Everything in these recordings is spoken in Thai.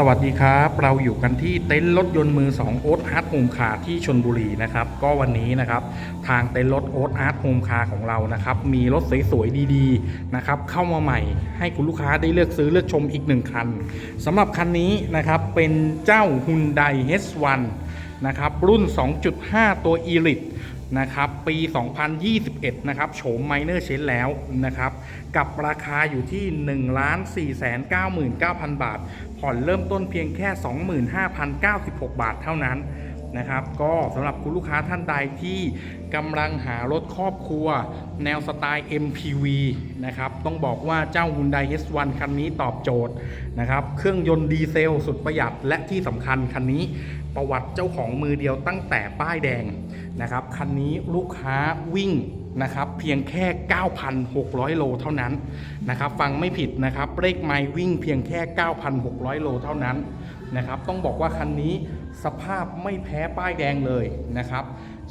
สวัสดีครับ เราอยู่กันที่เต็นท์รถยนต์มือ2โอ๊ตอาร์ตโฮมคาร์ที่ชนบุรีนะครับ ก็วันนี้นะครับ ทางเต็นท์รถโอ๊ตอาร์ตโฮมคาร์ของเรานะครับ มีรถสวยๆดีๆนะครับเข้ามาใหม่ให้คุณลูกค้าได้เลือกซื้อเลือกชมอีกหนึ่งคันสำหรับคันนี้นะครับเป็นเจ้า Hyundai H1 นะครับรุ่น 2.5 ตัว Elite นะครับปี 2021 นะครับโฉมไมเนอร์เชนแล้วนะครับ กับราคาอยู่ที่ 1 4 9 9 0 0 0 บาท ผ่อนเริ่มต้นเพียงแค่ 25,096 บาทเท่านั้น นะครับ ก็สำหรับคุณลูกค้าท่านใดที่กำลังหารถครอบครัว แนวสไตล์ MPV นะครับ ต้องบอกว่าเจ้า Hyundai H1 คันนี้ตอบโจทย์นะครับ เครื่องยนต์ดีเซลสุดประหยัดและที่สำคัญคันนี้ประวัติเจ้าของมือเดียวตั้งแต่ป้ายแดงนะครับ คันนี้ลูกค้าวิ่งนะครับเพียงแค่ 9,600 โลเท่านั้นนะครับฟังไม่ผิดนะครับเลขไมล์วิ่งเพียงแค่ 9,600 โลเท่านั้นนะครับต้องบอกว่าคันนี้ สภาพไม่แพ้ป้ายแดงเลยนะครับ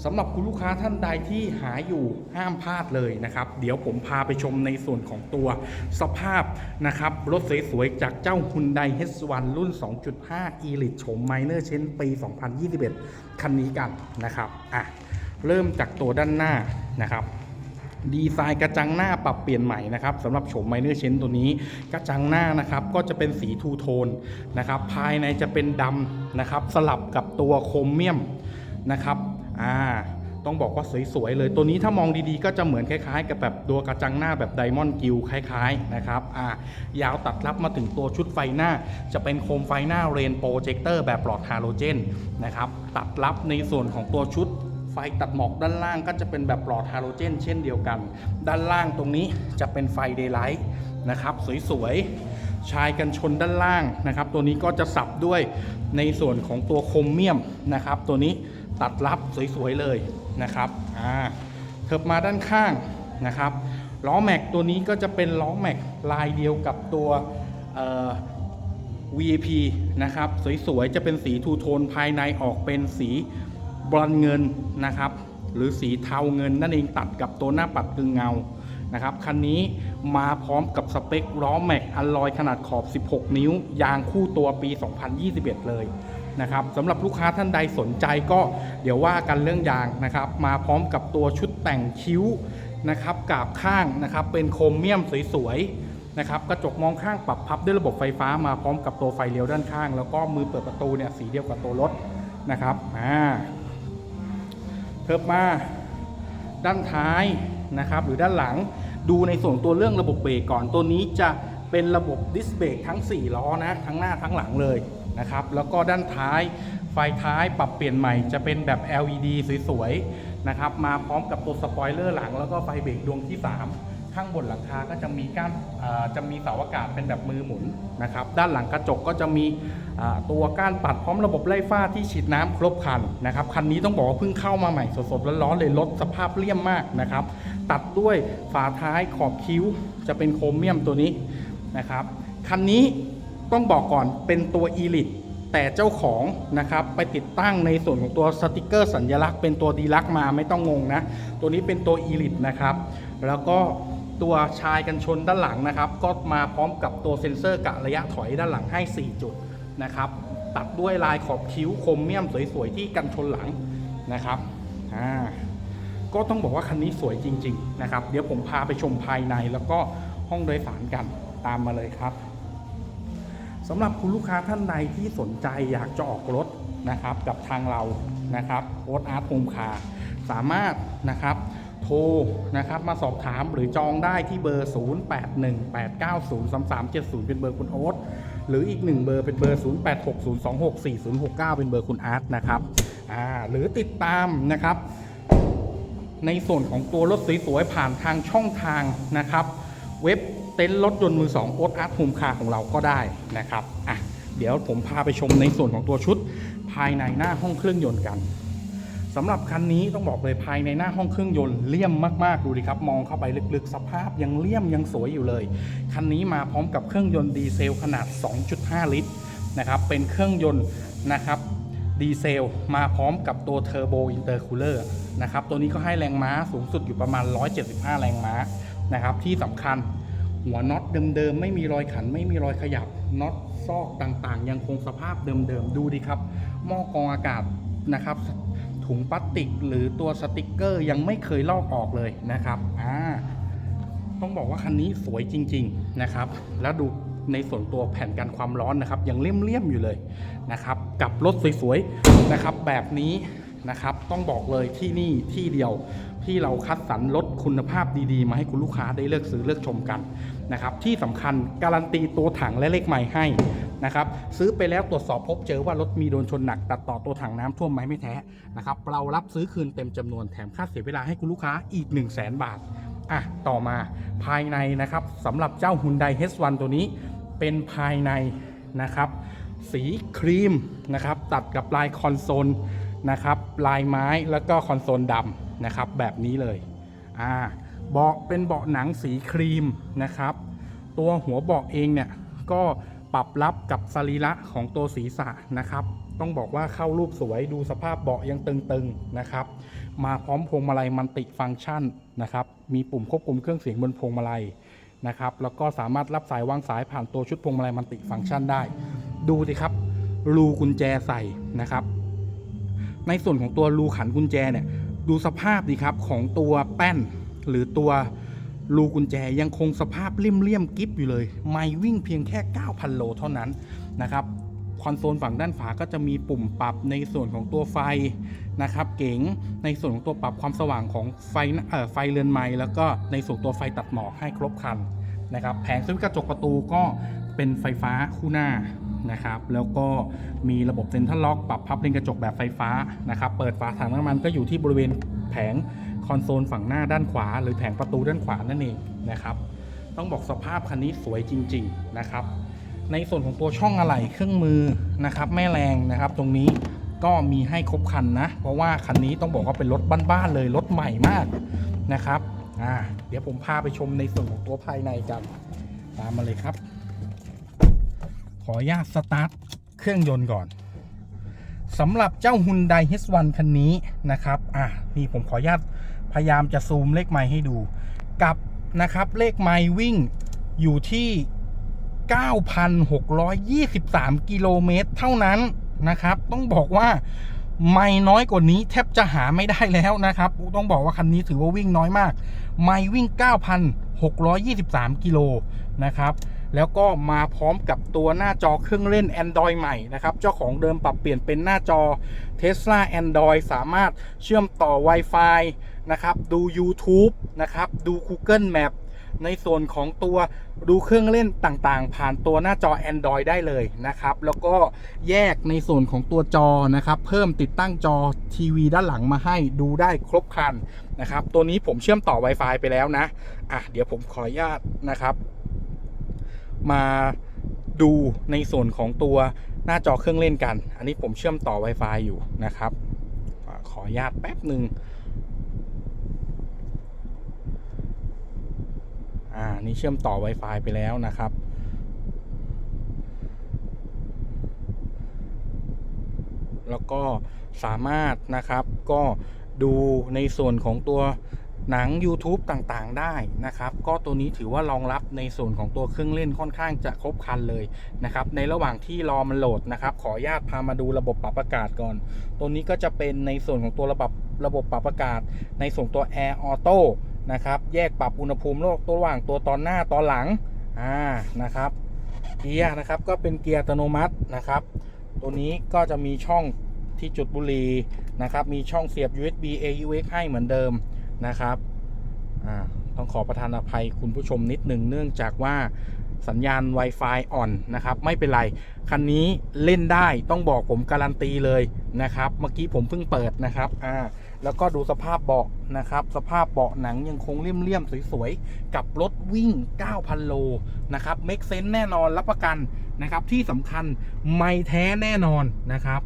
สำหรับคุณลูกค้าท่านใดที่หาอยู่ห้ามพลาดเลยนะครับ เดี๋ยวผมพาไปชมในส่วนของตัวสภาพนะครับ รถสวยๆ จากเจ้า Hyundai H1 รุ่น 2.5 Elite โฉม Minor เชนปี 2021 คันนี้กันนะครับอะเริ่มจากตัวด้านหน้านะครับ ดีไซน์กระจังหน้าปรับเปลี่ยนใหม่นะครับสำหรับโฉมไมเนอร์เชนตัวนี้ กระจังหน้านะครับก็จะเป็นสีทูโทนนะครับภายในจะเป็นดำนะครับสลับกับตัวโครเมียมนะครับอ่าต้องบอกว่าสวยๆเลย ตัวนี้ถ้ามองดีๆ ก็จะเหมือนคล้ายๆ กับแบบตัวกระจังหน้าแบบไดมอนด์กิลคล้ายๆนะครับอ่ายาวตัดรับมาถึงตัวชุดไฟหน้า จะเป็นโคมไฟหน้าเรนโปรเจคเตอร์แบบหลอดฮาโลเจนนะครับตัดรับในส่วนของตัวชุด ไฟตัดหมอกด้านล่างก็จะเป็นแบบหลอดฮาโลเจน เช่นเดียวกัน ด้านล่างตรงนี้จะเป็นไฟเดย์ไลท์นะครับ สวยๆ ชายกันชนด้านล่างนะครับ ตัวนี้ก็จะสับด้วยในส่วนของตัวโครเมียมนะครับ ตัวนี้ตัดรับสวยๆเลยนะครับอ่าเถิบมาด้านข้างนะครับล้อแม็กตัวนี้ก็จะเป็นล้อแม็กลายเดียวกับตัว VIP นะครับ สวยๆ จะเป็นสีทูโทนภายในออกเป็นสี บรอนเงินนะครับ หรือสีเทาเงินนั่นเองตัดกับตัวหน้าปัดกึ่งเงานะครับคันนี้มาพร้อมกับสเปคล้อแม็กอลลอยขนาดขอบ 16 นิ้ว ยางคู่ตัวปี 2021 เลยนะครับสำหรับลูกค้าท่านใดสนใจก็เดี๋ยวว่ากันเรื่องยางนะครับ มาพร้อมกับตัวชุดแต่งคิ้วนะครับกาบข้างนะครับเป็นโครเมียมสวยๆนะครับกระจกมองข้างปรับพับด้วยระบบไฟฟ้ามาพร้อมกับตัวไฟเลี้ยวด้านข้าง แล้วก็มือเปิดประตูเนี่ยสีเดียวกับตัวรถนะครับอ่า เทิบมาด้านท้ายนะครับ หรือด้านหลังดูในส่วนตัวเรื่องระบบเบรกก่อนตัวนี้จะเป็นระบบดิสเบรกทั้ง 4 ล้อนะ ทั้งหน้าทั้งหลังเลยนะครับ แล้วก็ด้านท้ายไฟท้ายปรับเปลี่ยนใหม่จะเป็นแบบ LED สวยๆนะครับ มาพร้อมกับตัวสปอยเลอร์หลัง แล้วก็ไฟเบรกดวงที่ 3 ข้างบนหลังคาก็จะมีก้านจะมีเสาอากาศเป็นแบบมือหมุนนะครับ ด้านหลังกระจกก็จะมีตัวก้านปัดพร้อมระบบไล่ฟ้าที่ฉีดน้ำครบคันนะครับคันนี้ต้องบอกว่าเพิ่งเข้ามาใหม่สดๆร้อนๆเลยรถสภาพเลี่ยมมากนะครับ ตัดด้วยฝาท้ายขอบคิ้วจะเป็นโครเมียมตัวนี้นะครับคันนี้ต้องบอกก่อนเป็นตัวอีลิตแต่เจ้าของนะครับไปติดตั้งในส่วนของตัวสติกเกอร์สัญลักษณ์เป็นตัวดีลักมาไม่ต้องงงนะ ตัวนี้เป็นตัวอีลิตนะครับ แล้วก็ ตัวชายกันชนด้านหลังนะครับ ก็มาพร้อมกับตัวเซ็นเซอร์กะระยะถอยด้านหลังให้ 4 จุดนะครับ ตัดด้วยลายขอบคิ้วครเมียมสวยๆ ที่กันชนหลังนะครับอ่าก็ต้องบอกว่าคันนี้สวยจริง ๆ นะครับ เดี๋ยวผมพาไปชมภายในแล้วก็ห้องโดยสารกันตามมาเลยครับสำหรับคุณลูกค้าท่านใดที่สนใจอยากจะออกรถนะครับกับทางเรานะครับโอ๊ตอาร์ตโฮมคาร์สามารถนะครับ โทรนะครับมาสอบถามหรือจองได้ที่เบอร์ 0818903370 เป็นเบอร์คุณโอ๊ตหรืออีกหนึ่งเบอร์เป็นเบอร์ 0860264069 เป็นเบอร์คุณอาร์ตนะครับอ่าหรือติดตามนะครับในส่วนของตัวรถสวยๆผ่านทางช่องทางนะครับ เว็บเต็นท์รถยนต์มือ2โอ๊ตอาร์ตโฮมคาของเราก็ได้นะครับอะเดี๋ยวผมพาไปชมในส่วนของตัวชุดภายในหน้าห้องเครื่องยนต์กัน สำหรับคันนี้ต้องบอกเลยภายในหน้าห้องเครื่องยนต์เลี่ยมมากๆดูดิครับ มองเข้าไปลึกๆ สภาพยังเลี่ยมยังสวยอยู่เลย คันนี้มาพร้อมกับเครื่องยนต์ดีเซลขนาด 2.5 ลิตรนะครับเป็นเครื่องยนต์นะครับดีเซลมาพร้อมกับตัวเทอร์โบอินเตอร์คูลเลอร์นะครับตัวนี้ก็ให้แรงม้าสูงสุดอยู่ประมาณ 175 แรงม้านะครับที่สำคัญหัวน็อตเดิมๆ ไม่มีรอยขันไม่มีรอยขยับน็อตซอกต่างๆ ยังคงสภาพเดิมๆ ดูดิครับ หม้อกรองอากาศนะครับ ถุงพลาสติก หรือตัวสติกเกอร์ยังไม่เคยลอกออกเลยนะครับอ่าต้องบอกว่าคันนี้สวยจริง ๆนะครับ แล้วดูในส่วนตัวแผ่นกันความร้อนนะครับ ยังเลี่ยมๆอยู่เลยนะครับ กับรถสวยๆนะครับ แบบนี้นะครับ ต้องบอกเลยที่นี่ที่เดียวที่เราคัดสรรรถคุณภาพดีๆ มาให้คุณลูกค้าได้เลือกซื้อเลือกชมกันนะครับ ที่สำคัญการันตีตัวถังและเลขใหม่ให้ นะครับซื้อไปแล้วตรวจสอบพบเจอว่ารถมีโดนชนหนัก ตัดต่อตัวถังน้ำท่วมไหมไม่แท้นะครับเรารับซื้อคืนเต็มจำนวนแถมค่าเสียเวลาให้คุณลูกค้าอีก 1 0 0 0 0แบาทอะต่อมาภายในนะครับสำหรับเจ้า Hyundai H1 ตัวนี้เป็นภายในนะครับ สีครีมนะครับตัดกับลายคอนโซลนะครับลายไม้แล้วก็คอนโซลดำนะครับแบบนี้เลยอ่าเบาะเป็นเบาะหนังสีครีมนะครับ ตัวหัวเบาะเองเนี่ยก็ ปรับรับกับสรีระของตัวศีรษะนะครับ ต้องบอกว่าเข้ารูปสวยดูสภาพเบาะยังตึงๆนะครับ มาพร้อมพวงมาลัยมัลติฟังก์ชันนะครับ มีปุ่มควบคุมเครื่องเสียงบนพวงมาลัยนะครับ แล้วก็สามารถรับสายวางสายผ่านตัวชุดพวงมาลัยมัลติฟังก์ชันได้ ดูสิครับ รูกุญแจใส่นะครับ ในส่วนของตัวรูขันกุญแจเนี่ย ดูสภาพดีครับของตัวแป้นหรือตัว รูกุญแจยังคงสภาพเลี่ยมๆกิฟอยู่เลย ไม่วิ่งเพียงแค่ 9,000 โลเท่านั้นนะครับคอนโซลฝั่งด้านฝาก็จะมีปุ่มปรับในส่วนของตัวไฟนะครับเก๋งในส่วนของตัวปรับความสว่างของไฟเออไฟเรือนไม้แล้วก็ในส่วนตัวไฟตัดหมอกให้ครบคันนะครับแผงสวิตช์กระจกประตูก็เป็นไฟฟ้าคู่หน้านะครับแล้วก็มีระบบเซ็นทรัลล็อกปรับพับเลนกระจกแบบไฟฟ้านะครับเปิดฝาถังน้ำมันก็อยู่ที่บริเวณแผง คอนโซลฝั่งหน้าด้านขวา หรือแผงประตูด้านขวานั่นเองนะครับต้องบอกสภาพคันนี้สวยจริง ๆนะครับ ในส่วนของตัวช่องอะไหล่เครื่องมือนะครับแม่แรงนะครับ ตรงนี้ก็มีให้ครบคันนะ เพราะว่าคันนี้ต้องบอกว่าเป็นรถบ้านๆเลยรถใหม่มากนะครับอ่าเดี๋ยวผมพาไปชมในส่วนของตัวภายในกันตามมาเลยครับ ขออนุญาตสตาร์ทเครื่องยนต์ก่อนสำหรับเจ้า Hyundai H1 คันนี้นะครับ อะนี่ผมขออนุญาต พยายามจะซูมเลขไมล์ให้ดู กับนะครับเลขไมล์วิ่งอยู่ที่ 9,623 กิโลเมตรเท่านั้นนะครับ ต้องบอกว่าไม่น้อยกว่านี้แทบจะหาไม่ได้แล้วนะครับ ต้องบอกว่าคันนี้ถือว่าวิ่งน้อยมาก ไม่วิ่ง 9,623 กิโลนะครับ แล้วก็มาพร้อมกับตัวหน้าจอเครื่องเล่น Android ใหม่นะครับ เจ้าของเดิมปรับเปลี่ยนเป็นหน้าจอ Tesla Android สามารถเชื่อมต่อ Wi-Fi นะครับ ดู YouTube นะครับ ดู Google Map ในส่วนของตัวดูเครื่องเล่นต่างๆ ผ่านตัวหน้าจอ Android ได้เลยนะครับ แล้วก็แยกในส่วนของตัวจอนะครับ เพิ่มติดตั้งจอทีวีด้านหลังมาให้ดูได้ครบครันนะครับ ตัวนี้ผมเชื่อมต่อ Wi-Fi ไปแล้วนะ อะ เดี๋ยวผมขออนุญาตนะครับ มาดูในส่วนของตัวหน้าจอเครื่องเล่นกัน อันนี้ผมเชื่อมต่อ Wi-Fi อยู่นะครับ ขออนุญาตแป๊บหนึ่งอ่า นี่เชื่อมต่อ Wi-Fi ไปแล้วนะครับ แล้วก็สามารถนะครับก็ดูในส่วนของตัว หนัง YouTube ต่างๆ ได้นะครับ ก็ตัวนี้ถือว่ารองรับในส่วนของตัวเครื่องเล่นค่อนข้างจะครบครันเลยนะครับ ในระหว่างที่รอมันโหลดนะครับ ขออนุญาตพามาดูระบบปรับอากาศก่อน ตัวนี้ก็จะเป็นในส่วนของตัวระบบระบบปรับอากาศ ในส่วนตัว Air Auto นะครับ แยกปรับอุณหภูมิโลกตัวระหว่างตัวตอนหน้าตอนหลัง อ่า นะครับ เกียร์นะครับก็เป็นเกียร์อัตโนมัตินะครับ ตัวนี้ก็จะมีช่องที่จุดบุหรี่นะครับ มีช่องเสียบ USB AUX ให้เหมือนเดิม นะครับต้องขอประทานอภัยคุณผู้ชมนิดหนึ่งเนื่องจากว่าสัญญาณ Wi-Fi อ่อนนะครับ ไม่เป็นไร คันนี้เล่นได้ต้องบอกผมการันตีเลยนะครับ เมื่อกี้ผมเพิ่งเปิดนะครับอ่าแล้วก็ดูสภาพเบาะนะครับ สภาพเบาะหนังยังคงเลี่ยมๆสวยๆ กับรถวิ่ง 9,000 โลนะครับเม e เซนแน่นอนรับประกันนะครับ ที่สำคัญไม่แท้แน่นอนนะครับ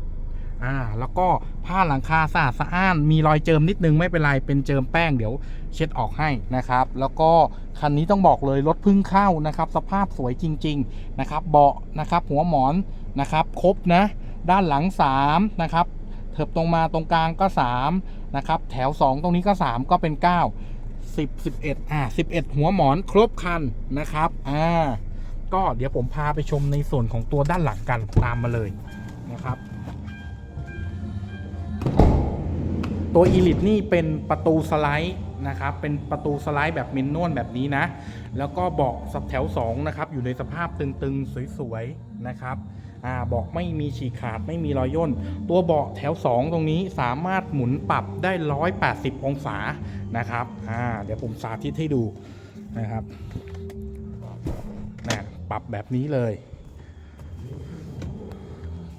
อ่าแล้วก็ผ้าหลังคาสะอาดสะอ้าน มีรอยเจิมนิดนึงไม่เป็นไร เป็นเจิมแป้งเดี๋ยวเช็ดออกให้นะครับ แล้วก็คันนี้ต้องบอกเลยรถพึ่งเข้านะครับ สภาพสวยจริง ๆนะครับ เบาะนะครับ หัวหมอนนะครับ ครบนะ ด้านหลัง3นะครับเถิบตรงมาตรงกลางก็3นะครับแถว 2 ตรงนี้ก็ 3 ก็เป็น 9 10 11อ่า11 หัวหมอนครบคันนะครับอ่าก็เดี๋ยวผมพาไปชมในส่วนของตัวด้านหลังกันตามมาเลยนะครับ ตัว e l i t นี่เป็นประตูสไลด์นะครับ เป็นประตูสไลด์แบบเมนนวลแบบนี้นะ แล้วก็บาะสับแถว2นะครับ อยู่ในสภาพตึงๆ สวยๆ นะครับอ่าเบาะไม่มีฉีกขาดไม่มีรอยย่น ตัวเบาะแถว 2 ตรงนี้สามารถหมุนปรับได้ 180 องศานะครับอ่าเดี๋ยวผมสาธิตให้ดูนะครับนะปรับแบบนี้เลย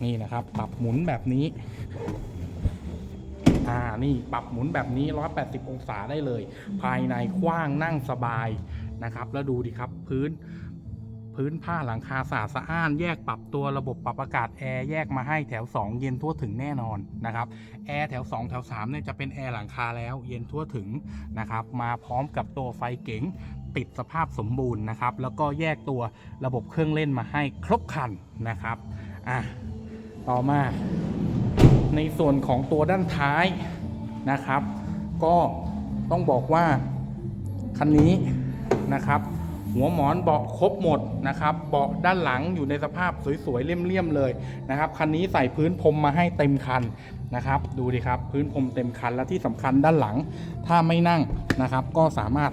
นี่นะครับ ปรับหมุนแบบนี้ อ่านี่ปรับหมุนแบบนี้ 180 องศาได้เลย ภายในกว้างนั่งสบายนะครับ แล้วดูดิครับพื้นพื้นผ้าหลังคาสะอาดสะอ้าน แยกปรับตัวระบบปรับอากาศแอร์แยกมาให้แถว 2 เย็นทั่วถึงแน่นอนนะครับแอร์แถว 2 แถว3เนี่ยจะเป็นแอร์หลังคาแล้วเย็นทั่วถึงนะครับมาพร้อมกับตัวไฟเก๋งติดสภาพสมบูรณ์นะครับ แล้วก็แยกตัวระบบเครื่องเล่นมาให้ครบครันนะครับอะต่อมา ในส่วนของตัวด้านท้ายนะครับ ก็ต้องบอกว่าคันนี้นะครับ หัวหมอนเบาะครบหมดนะครับ เบาะด้านหลังอยู่ในสภาพสวยๆเลี่ยมๆเลยนะครับคันนี้ใส่พื้นพรมมาให้เต็มคันนะครับ ดูดิครับพื้นพรมเต็มคันและที่สำคัญด้านหลัง ถ้าไม่นั่งนะครับ ก็สามารถ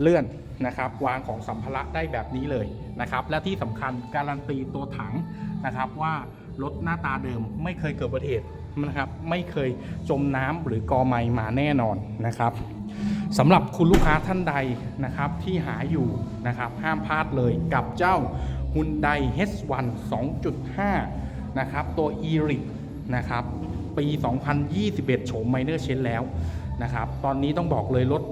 เลื่อนนะครับ วางของสัมภาระได้แบบนี้เลยนะครับ และที่สำคัญการันตีตัวถังนะครับว่ารถหน้าตาเดิมไม่เคยเกิดอุบัติเหตุ นะครับไม่เคยจมน้ำหรือกอไม้มาแน่นอนนะครับสำหรับคุณลูกค้าท่านใดนะครับที่หาอยู่นะครับห้ามพลาดเลยกับเจ้า Hyundai H1 2.5 นะครับตัว e r i c นะครับปี 2021 โฉม Minor Change แล้วนะครับ ตอนนี้ต้องบอกเลยรถ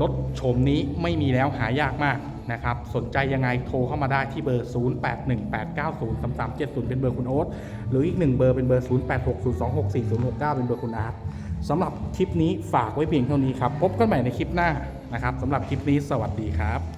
รถโฉมนี้ไม่มีแล้วหายากมาก นะครับ สนใจยังไงโทรเข้ามาได้ที่เบอร์ 0818903370 เป็นเบอร์คุณโอ๊ตหรืออีกหนึ่งเบอร์เป็นเบอร์ 0860264069 เป็นเบอร์คุณอาร์ตสำหรับคลิปนี้ฝากไว้เพียงเท่านี้ครับ พบกันใหม่ในคลิปหน้านะครับสำหรับคลิปนี้สวัสดีครับ